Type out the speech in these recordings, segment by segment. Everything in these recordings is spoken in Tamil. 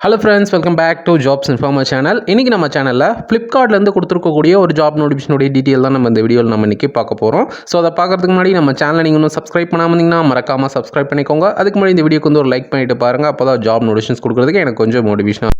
Hello friends welcome back to jobs informer channel இன்றைக்கி நம்ம சேனலில் ஃப்ளிப்கார்ட்லேருந்து கொடுத்துருக்கக்கூடிய ஒரு ஜாப் நோட்டிஃபிகேஷனுடைய டீட்டெயில் தான் நம்ம இந்த வீடியோவில் நம்ம இன்றைக்கி பார்க்க போகிறோம் ஸோ அதை பார்க்குறதுக்கு முன்னாடி நம்ம சேனலை நீங்கள் இன்னும் சப்ஸ்கிரைப் பண்ணாமல் இருந்தீங்கன்னா மறக்காமல் சப்ஸ்கிரைப் பண்ணிக்கோங்க. அதுக்கு முன்னாடி இந்த வீடியோக்கு வந்து ஒரு லைக் பண்ணிட்டு பாருங்கள் அப்போ தான் ஜாப் நோட்டிஃபிகேஷன்ஸ் கொடுக்குறதுக்கு எனக்கு கொஞ்சம் மோட்டிவேஷனாக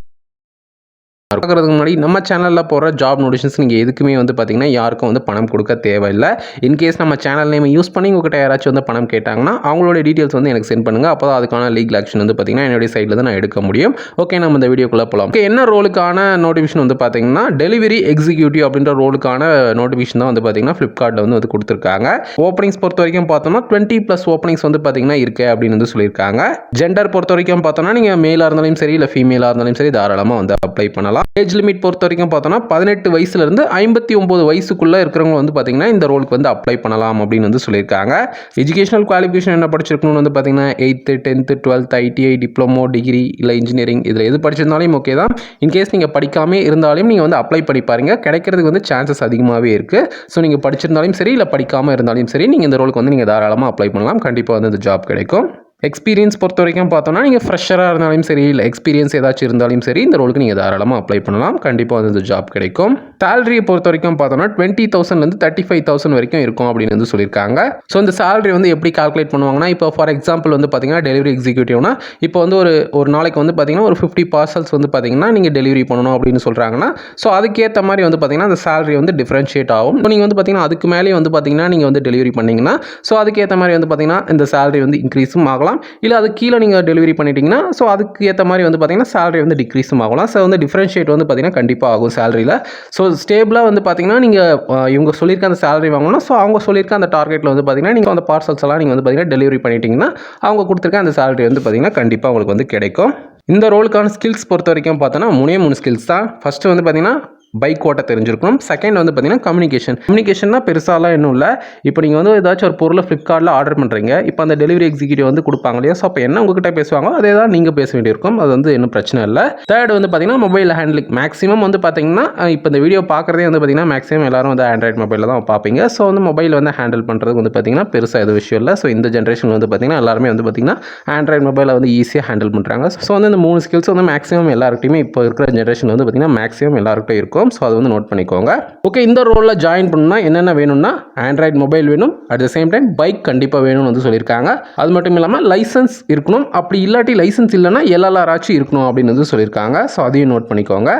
பார்க்கறதுக்கு முன்னாடி நம்ம சேனலில் போகிற ஜாப் நோட்டிஷன்ஸ் நீங்கள் எதுக்குமே வந்து பார்த்தீங்கன்னா யாருக்கும் வந்து பணம் கொடுக்க தேவையில்லை. இன்கேஸ் நம்ம சேனல் நேம் யூஸ் பண்ணி உங்கள்கிட்ட யாராச்சும் வந்து பணம் கேட்டாங்கன்னா அவங்களோட டீட்டெயில்ஸ் வந்து எனக்கு சென்ட் பண்ணுங்கள் அப்போ தான் அதுக்கான லீகல் ஆக்ஷன் வந்து பார்த்தீங்கன்னா என்னுடைய சைடில் தான் நான் எடுக்க முடியும். ஓகே நம்ம இந்த வீடியோக்குள்ளே போகலாம் ஓகே என்ன ரோலுக்கான நோட்டிஃபிகேஷன் வந்து பார்த்தீங்கன்னா டெலிவரி எக்ஸிக்யூட்டிவ் அப்படின்ற ரோலுக்கான நோட்டிஃபிகேஷன் தான் வந்து பார்த்தீங்கன்னா ஃப்ளிப்கார்ட்டில் வந்து வந்து கொடுத்துருக்காங்க. ஓப்பனிங்ஸ் பொறுத்த வரைக்கும் பார்த்தோம்னா டுவெண்ட்டி ப்ளஸ் ஓப்பனிங்ஸ் வந்து பார்த்தீங்கன்னா இருக்குது அப்படின்னு வந்து சொல்லியிருக்காங்க. ஜெண்டர் பொறுத்த வரைக்கும் பார்த்தோம்னா நீங்கள் மேலாக இருந்தாலும் சரி இல்லை ஃபீமேலாக இருந்தாலும் சரி தாராளமாக வந்து அப்ளை பண்ணலாம். ஏஜ் லிமிட் பொறுத்த வரைக்கும் பார்த்தோன்னா பதினெட்டு வயசுலேருந்து ஐம்பத்தி ஒம்பது வயசுக்குள்ளே இருக்கிறவங்க வந்து பார்த்தீங்கன்னா இந்த ரோலுக்கு வந்து அப்ளை பண்ணலாம் அப்படின்னு வந்து சொல்லியிருக்காங்க. எஜுகேஷனல் குவாலிஃபிகேஷன் என்ன படிச்சிருக்கணும்னு வந்து பார்த்தீங்கன்னா eighth tenth twelfth ITI diploma degree இல்லை இன்ஜினியரிங் இதில் எது படிச்சிருந்தாலும் ஓகே தான். இன்கேஸ் நீங்கள் படிக்காமே இருந்தாலும் நீங்கள் வந்து அப்ளை பண்ணி பாருங்க. கிடைக்கிறதுக்கு வந்து சான்சஸ் அதிகமாகவே இருக்குது ஸோ நீங்கள் படிச்சிருந்தாலும் சரி இல்லை படிக்காமல் இருந்தாலும் சரி நீங்கள் இந்த ரோலுக்கு வந்து நீங்கள் தாராளமாக அப்ளை பண்ணலாம். கண்டிப்பாக வந்து இந்த ஜாப் கிடைக்கும். எக்ஸ்பீரியன்ஸ் பொறுத்த வரைக்கும் பார்த்தோம்னா நீங்கள் ஃப்ரெஷராக இருந்தாலும் சரி இல்லை எக்ஸ்பீரியன்ஸ் ஏதாச்சும் இருந்தாலும் சரி இந்த ரோலுக்கு நீங்கள் தாராளமாக அப்ளை பண்ணலாம். கண்டிப்பாக வந்து இந்த ஜாப் கிடைக்கும். சேலரியை பொறுத்த வரைக்கும் பார்த்தோம்னா டுவெண்ட்டி தௌசண்ட்லேருந்து தேர்ட்டி ஃபைவ் தௌசண்ட் வரைக்கும் இருக்கும் அப்படின்னு வந்து சொல்லியிருக்காங்க. ஸோ இந்த சேலரி வந்து எப்படி கால்குலேட் பண்ணுவாங்கன்னா இப்போ ஃபார் எக்ஸாம்பிள் வந்து பார்த்தீங்கன்னா டெலிவரி எக்ஸிக்யூட்டிவ்னா இப்போ வந்து ஒரு ஒரு நாளைக்கு வந்து பார்த்தீங்கன்னா ஒரு ஃபிஃப்டி பார்சல்ஸ் வந்து பார்த்தீங்கன்னா நீங்கள் டெலிவரி பண்ணணும் அப்படின்னு சொல்கிறாங்கன்னா ஸோ அதுக்கேற்ற மாதிரி வந்து பார்த்தீங்கன்னா அந்த சேலரி வந்து டிஃப்ரென்ஷியேட் ஆகும். இப்போ நீங்கள் வந்து பார்த்தீங்கன்னா அதுக்கு மேலே வந்து பார்த்தீங்கன்னா நீங்கள் வந்து டெலிவரி பண்ணிங்கன்னா ஸோ அதுக்கேற்ற மாதிரி வந்து பார்த்தீங்கன்னா இந்த சேலரி வந்து இன்க்ரீஸும் ஆகலாம். இல்லை அது கீழே நீங்கள் டெலிவரி பண்ணிட்டீங்கன்னா ஸோ அதுக்கு ஏற்ற மாதிரி வந்து பார்த்தீங்கன்னா சேலரி வந்து டிக்ரீஸும் ஆகலாம். ஸோ வந்து டிஃப்ரென்ஷியேட் வந்து பார்த்தீங்கன்னா கண்டிப்பாக ஆகும் சேலரியில் ஸோ ஸ்டேபிளாக வந்து பார்த்தீங்கன்னா நீங்கள் இவங்க சொல்லியிருக்க அந்த சேலரி வாங்கணும். ஸோ அவங்க சொல்லியிருக்க அந்த டார்கெட்டில் வந்து பார்த்திங்கன்னா நீங்கள் அந்த பார்சல்ஸ் எல்லாம் நீங்கள் வந்து பார்த்தீங்கன்னா டெலிவரி பண்ணிட்டீங்கன்னா அவங்க கொடுத்துருக்க அந்த சேலரி வந்து பார்த்தீங்கன்னா கண்டிப்பாக உங்களுக்கு வந்து கிடைக்கும். இந்த ரோலுக்கான ஸ்கில்ஸ் பொறுத்த வரைக்கும் பார்த்தோன்னா மூணே மூணு ஸ்கில்ஸ் தான். ஃபஸ்ட்டு வந்து பார்த்தீங்கன்னா பைக் ஓட்ட தெரிஞ்சிருக்கணும். செகண்ட் வந்து பார்த்தீங்கன்னா கம்யூனிகேஷன் கம்யூனிகேஷன்னா பெருசாலாம் இன்னும் இல்லை. இப்போ நீங்கள் வந்து ஏதாச்சும் ஒரு பொருளை ஃப்ளிப்கார்ட்டில் ஆர்டர் பண்ணுறீங்க இப்போ அந்த டெலிவரி எக்ஸிக்யூட்டிவ் வந்து கொடுப்பாங்க இல்லையா? ஸோ அப்போ என்ன உங்ககிட்ட பேசுவாங்களோ அதே தான் நீங்கள் பேச வேண்டியிருக்கும். அது வந்து என்ன பிரச்சனை இல்லை. தேர்ட் வந்து பார்த்தீங்கன்னா மொபைல் ஹேண்ட்லிங் மேக்ஸிமம் வந்து பார்த்தீங்கன்னா இப்போ இந்த வீடியோ பார்க்குறதே வந்து பார்த்தீங்கன்னா மேக்ஸிமம் எல்லாரும் வந்து ஆண்ட்ராய்ட் மொபைலில் தான் பார்ப்பீங்க. ஸோ வந்து மொபைல் வந்து ஹேண்டில் பண்ணுறது வந்து பார்த்தீங்கன்னா பெருசாக எதுவும் விஷயம் இல்லை. ஸோ இந்த ஜென்ரேஷன் வந்து பார்த்தீங்கன்னா எல்லாருமே வந்து பார்த்தீங்கன்னா ஆண்ட்ராய்ட் மொபைலை வந்து ஈஸியாக ஹேண்டில் பண்ணுறாங்க ஸோ வந்து இந்த மூணு ஸ்கில்ஸ் வந்து மேக்ஸிமம் எல்லாருக்கிட்டையுமே இப்போ இருக்கிற ஜென்ரேஷன் வந்து பார்த்தீங்கன்னா மேக்ஸிமம் எல்லாருக்கிட்டையும் இருக்கும். ஸோ அது வந்து நோட் பண்ணிக்கோங்க. ஓகே இந்த ரோலில் ஜாயின் பண்ணணும்னா என்னென்ன வேணும்னா ஆண்ட்ராய்ட் மொபைல் வேணும். At the same time bike கண்டிப்பாக வேணும்னு வந்து சொல்லியிருக்காங்க. அது மட்டும் இல்லாமல் லைசன்ஸ் இருக்கணும். அப்படி இல்லாட்டி லைசன்ஸ் இல்லைன்னா எல்எல்ஆர் ஆச்சு இருக்கணும் அப்படின்னு வந்து சொல்லியிருக்காங்க. ஸோ அதையும் நோட் பண்ணிக்கோங்க.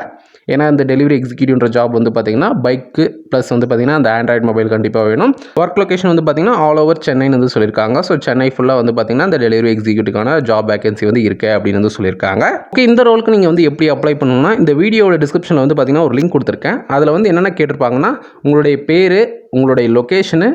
ஏன்னா இந்த டெலிவரி எக்ஸிக்யூட்டிவ்ன்ற ஜாப் வந்து பார்த்தீங்கன்னா பைக்கு ப்ளஸ் வந்து பார்த்தீங்கன்னா அந்த ஆண்ட்ராய்ட் மொபைல் கண்டிப்பாக வேணும். ஒர்க் லொகேஷன் வந்து பார்த்தீங்கன்னா ஆல் ஓவர் சென்னைன்னு வந்து சொல்லியிருக்காங்க. ஸோ சென்னை ஃபுல்லாக வந்து பார்த்தீங்கன்னா இந்த டெலிவரி எக்ஸிக்யூட்டிவ்க்கான ஜாப் வேகன்சி வந்து இருக்கு அப்படின்னு வந்து சொல்லியிருக்காங்க. ஓகே இந்த ரோலுக்கு நீங்கள் வந்து எப்படி அப்ளை பண்ணணும்னா இந்த வீடியோட டிஸ்கிரிப்ஷனில் வந்து பார்த்தீங்கன்னா ஒரு லிங்க் கொடுத்துருக்கேன். அதில் வந்து என்னென்ன கேட்டிருப்பாங்கன்னா உங்களுடைய பேர் உங்களுடைய லொக்கேஷனு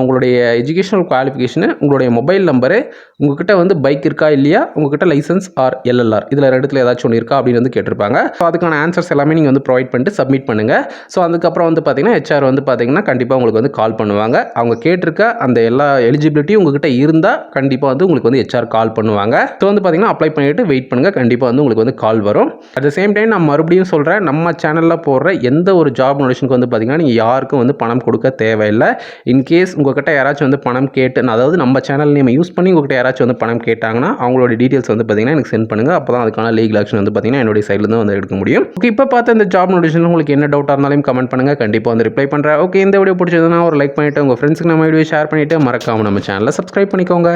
உங்களுடைய எஜுகேஷனல் குவாலிஃபிகேஷனு உங்களுடைய மொபைல் நம்பரு உங்ககிட்ட வந்து பைக் இருக்கா இல்லையா? உங்ககிட்ட லைசன்ஸ் ஆர் எல்எல்ஆர் இதில் ரெண்டுத்தில் ஏதாச்சும் ஒன்று இருக்கா அப்படின்னு வந்து கேட்டிருப்பாங்க. ஸோ அதுக்கான ஆன்சர்ஸ் எல்லாமே நீங்கள் வந்து ப்ரொவைட் பண்ணிட்டு சப்மிட் பண்ணுங்கள் ஸோ அதுக்கப்புறம் வந்து பார்த்தீங்கன்னா ஹெச்ஆர் வந்து பார்த்தீங்கன்னா கண்டிப்பாக உங்களுக்கு வந்து கால் பண்ணுவாங்க. அவங்க கேட்டிருக்க அந்த எல்லா எலிஜிபிலிட்டியும் உங்ககிட்ட இருந்தால் கண்டிப்பாக வந்து உங்களுக்கு வந்து ஹெச்ஆர் கால் பண்ணுவாங்க. ஸோ வந்து பார்த்தீங்கன்னா அப்ளை பண்ணிட்டு வெயிட் பண்ணுங்கள் கண்டிப்பாக வந்து உங்களுக்கு வந்து கால் வரும். அட் த சேம் டைம் நான் மறுபடியும் சொல்கிறேன் நம்ம சேனலில் போடுற எந்த ஒரு ஜாப் நோட்டிஷனுக்கு வந்து பார்த்தீங்கன்னா நீங்கள் யாருக்கும் வந்து பணம் கொடுக்க தேவையில்லை. இன்கேஸ் உங்ககிட்ட யாராச்சும் வந்து பணம் கேட்டு அதாவது நம்ம சேனல் நேம் யூஸ் பண்ணி உங்ககிட்ட யாராச்சும் வந்து பணம் கேட்டாங்கன்னா அவங்களோட டீட்டெயில்ஸ் வந்து பார்த்தீங்கன்னா எனக்கு சென்ட் பண்ணுங்கள் அப்போ தான் அதுக்கான லீகல் ஆக்ஷன் வந்து பார்த்தீங்கன்னா என்னுடைய சைட்லேருந்து வந்து எடுக்க முடியும். ஓகே இப்போ பார்த்த இந்த ஜாப் நோட்டிஷன் உங்களுக்கு என்ன டவுட்டாக இருந்தாலும் கமெண்ட் பண்ணுங்கள் கண்டிப்பாக வந்து ரிப்ளை பண்ணுறேன் ஓகே இந்த வீடியோ பிடிச்சதுன்னா ஒரு லைக் பண்ணிவிட்டு உங்கள் ஃப்ரெண்ட்ஸுக்கு நம்ம வீடியோ ஷேர் பண்ணிவிட்டு மறக்காமல் நம்ம சேனலை சப்ஸ்கிரைப் பண்ணிக்கோங்க.